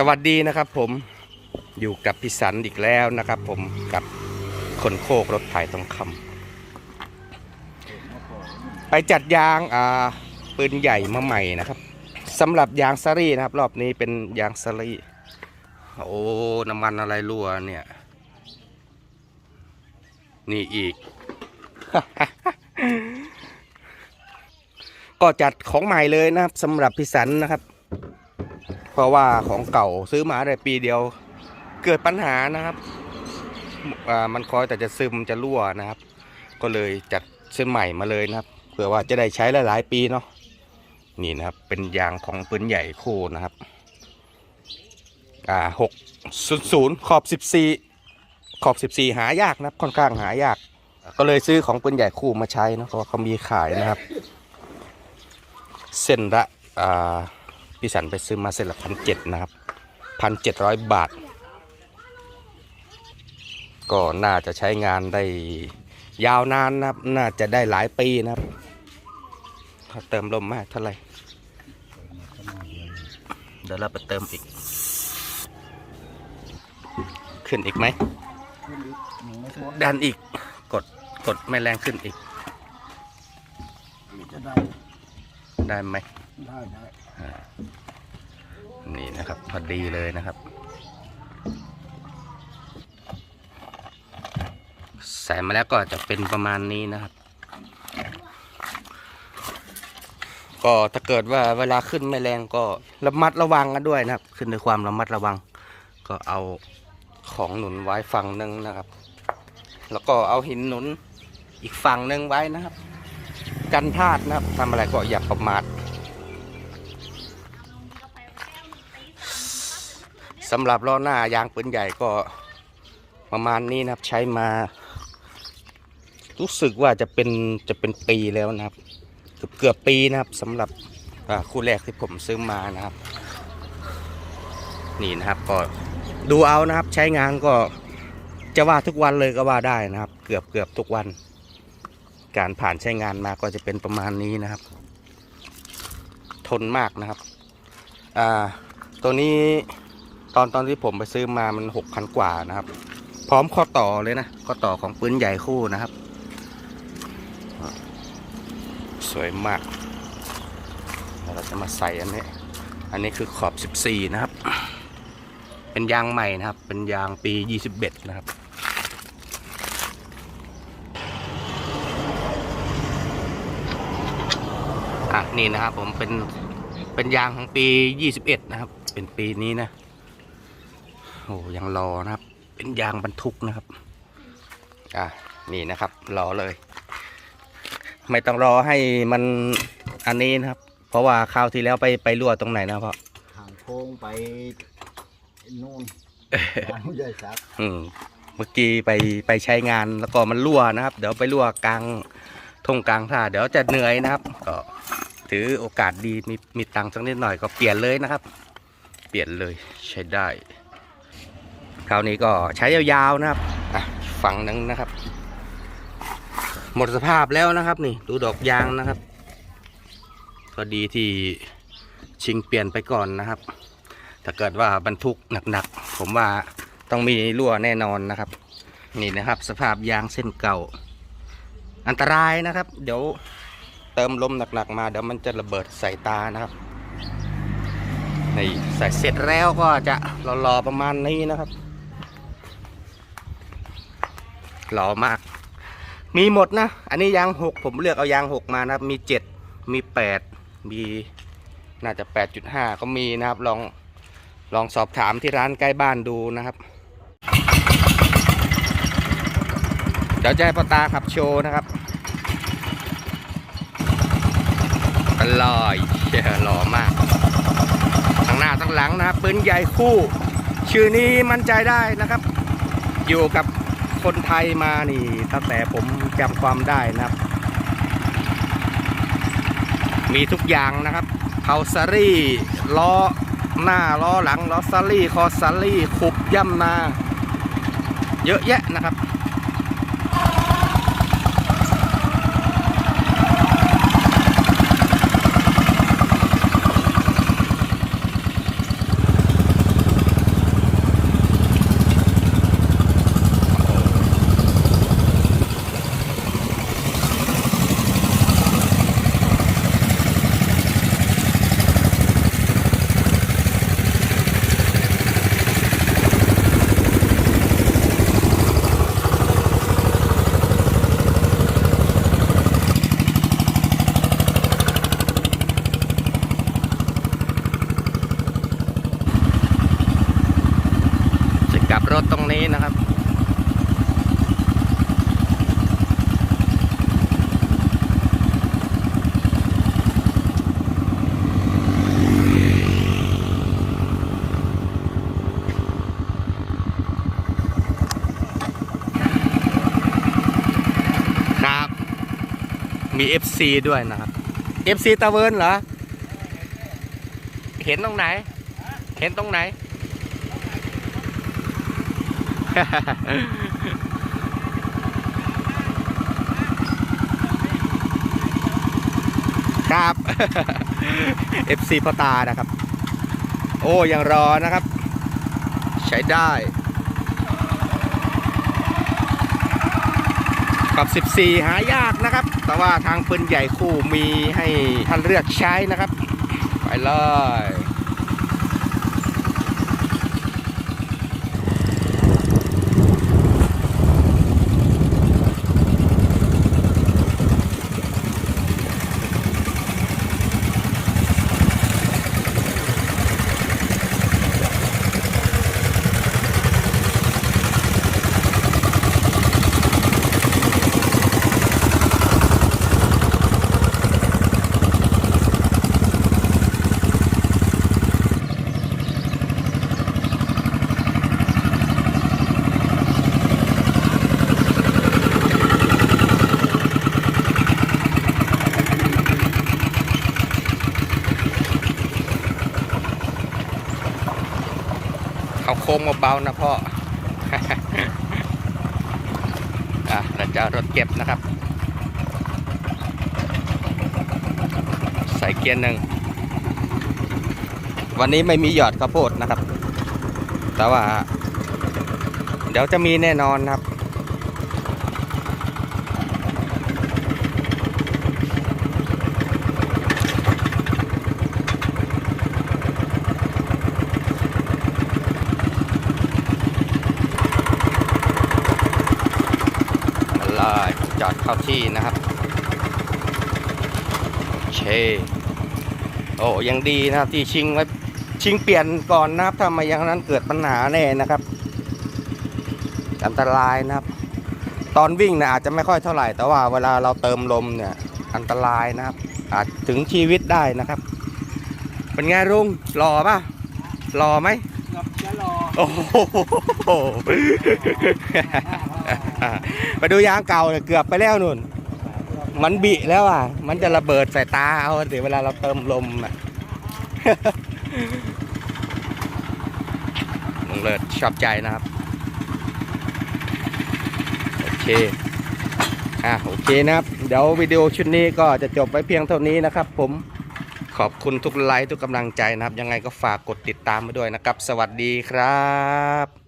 สวัสดีนะครับผมอยู่กับพิสันอีกแล้วนะครับ ผมกับคนโคกรถไถทองคำไปจัดยางอ่าปืนใหญ่มาใหม่นะครับสำหรับยางซารี่นะครับ รอบนี้เป็นยางซารี่โอ้น้ำมันอะไรรั่วเนี่ย นี่อีก ก็จัดของใหม่เลยนะครับสำหรับพิสันนะครับ เพราะว่าของเก่าซื้อมาได้ปีเดียว เกิดปัญหานะครับมันคอยแต่จะซึมจะรั่วนะครับ ก็เลยจัดซื้อใหม่มาเลยนะครับ เพื่อว่าจะได้ใช้หลายๆปีเนาะนี่นะครับเป็นยางของปืนใหญ่คู่นะครับอ่าหกศูนย์ศูนย์ขอบสิบสี่ขอบสิบสี่หายากนะครับค่อนข้างหายาก ก็เลยซื้อของปืนใหญ่คู่มาใช้นะเพราะว่าเขามีขายนะครับ เส้นละอ่า พี่สันไปซื้อมาเส้นละพันเจ็ดนะครับพันเจ็ดร้อยบาท ก็น่าจะใช้งานได้ยาวนานนะครับ น่าจะได้หลายปีนะครับ ถ้าเติมลมมากเท่าไหร่ เดี๋ยวเราไปเติมอีก ขึ้นอีกไหม ดันอีก กด กดไม่แรงขึ้นอีกจะได้ได้ไหม ได้ได้ นี่นะครับพอดีเลยนะครับ ใส่มาแล้วก็จะเป็นประมาณนี้นะครับ ก็ถ้าเกิดว่าเวลาขึ้นไม่แรงก็ระมัดระวังกันด้วยนะครับ ขึ้นด้วยความระมัดระวัง ก็เอาของหนุนไว้ฝั่งหนึ่งนะครับ แล้วก็เอาหินหนุนอีกฝั่งหนึ่งไว้นะครับ กันพลาดนะครับทำอะไรก็อย่าประมาท สำหรับล้อหน้ายางปืนใหญ่ก็ประมาณนี้นะครับใช้มา รู้สึกว่าจะเป็นจะเป็นปีแล้วนะครับ เกือบเกือบปีนะครับสำหรับคู่แรกที่ผมซื้อมานะครับ นี่นะครับก็ดูเอานะครับใช้งานก็จะว่าทุกวันเลยก็ว่าได้นะครับ เกือบเกือบทุกวัน การผ่านใช้งานมาก็จะเป็นประมาณนี้นะครับ ทนมากนะครับ อ่าตัวนี้ ตอนตอนที่ผมไปซื้อมามันหกพันกว่านะครับ พร้อมข้อต่อเลยนะข้อต่อของปืนใหญ่คู่นะครับ สวยมากเราจะมาใส่อันนี้ อันนี้คือขอบ 14 นะครับ เป็นยางใหม่นะครับ เป็นยางปี 21 นะครับอะนี่นะครับผมเป็นเป็นยางของปี 21 นะครับ เป็นปีนี้นะ โอ้ยังรอนะครับ เป็นยางบรรทุกนะครับ อะนี่นะครับ รอเลย ไม่ต้องรอให้มันอันนี้นะครับ เพราะว่าคราวที่แล้วไปไปรั่วตรงไหนนะพ่อทางโค้งไปนู่นทางใหญ่สักอืมเมื่อกี้ไปไปใช้งานแล้วก็มันรั่วนะครับ เดี๋ยวไปรั่วกลางทงกลางท่าเดี๋ยวจะเหนื่อยนะครับ ก็ถือโอกาสดีมีมีตังค์สักนิดหน่อยก็เปลี่ยนเลยนะครับ เปลี่ยนเลยใช้ได้ คราวนี้ก็ใช้ยาวๆนะครับฝั่งหนึงนะครับ หมดสภาพแล้วนะครับ นี่ดูดอกยางนะครับก็ดีที่ชิงเปลี่ยนไปก่อนนะครับ ถ้าเกิดว่าบรรทุกหนักๆ ผมว่าต้องมีรั่วแน่นอนนะครับ นี่นะครับ สภาพยางเส้นเก่า อันตรายนะครับ เดี๋ยวเติมลมหนักๆมาเดี๋ยวมันจะระเบิดใส่ตานะครับนี่ใส่เสร็จแล้วก็จะรอๆประมาณนี้นะครับ หล่อมาก มีหมดนะ อันนี้ยางหกผมเลือกเอายางหกมานะครับ มีเจ็ดมีแปดมีน่าจะแปดจุดห้าก็มีนะครับ ลองลองสอบถามที่ร้านใกล้บ้านดูนะครับเดี๋ยวจะให้พ่อตาขับโชว์นะครับอร่อยเชี่ยหล่อมากทั้งหน้าทั้งหลังนะครับปืนใหญ่คู่ ชื่อนี้มั่นใจได้นะครับ อยู่กับ คนไทยมานี่ตั้งแต่ผมจำความได้นะครับ มีทุกอย่างนะครับเขาซารี่ล้อหน้าล้อหลังล้อซารี่คอซารี่ขุบย่ำนา เยอะแยะนะครับ มี FC ด้วยนะครับ FC ตะเวินเหรอ เห็นตรงไหน เห็นตรงไหน ครับ FC พ่อตานะครับ โอ้ยังรอนะครับ ใช้ได้ กับ 14 หายากนะครับ แต่ว่าทางปืนใหญ่คู่มีให้ท่านเลือกใช้นะครับ ไปเลย ค้งเบาๆนะพ่ออะเราจะรถเก็บนะครับ ใส่เกียร์หนึ่ง วันนี้ไม่มีหยอดข้าวโพดนะครับ แต่ว่า เดี๋ยวจะมีแน่นอนครับ ลาย จอดเข้าที่นะครับโอเคโอ้ยังดีนะครับที่ชิงไว้ชิงเปลี่ยนก่อนนะครับถ้าไมาอย่างนั้นเกิดปัญหาแน่นะครับ อันตรายนะครับ ตอนวิ่งนะอาจจะไม่ค่อยเท่าไหร่ แต่ว่าเวลาเราเติมลมเนี่ย อันตรายนะครับ อาจถึงชีวิตได้นะครับ เป็นไงลุงหล่อป่ะหล่อไหมจะรอโอ้โห ไปดูยางเก่าเนี่ยเกือบไปแล้วนุ่น มันบิแล้วอะ มันจะระเบิดใส่ตาเอาเดี๋ยวเวลาเราเติมลมอะลุงเลิศชอบใจนะครับ โอเค อะโอเคนะครับ เดี๋ยววิดีโอชุดนี้ก็จะจบไว้เพียงเท่านี้นะครับ ผมขอบคุณทุกไลค์ทุกกำลังใจนะครับ ยังไงก็ฝากกดติดตามมาด้วยนะครับ สวัสดีครับ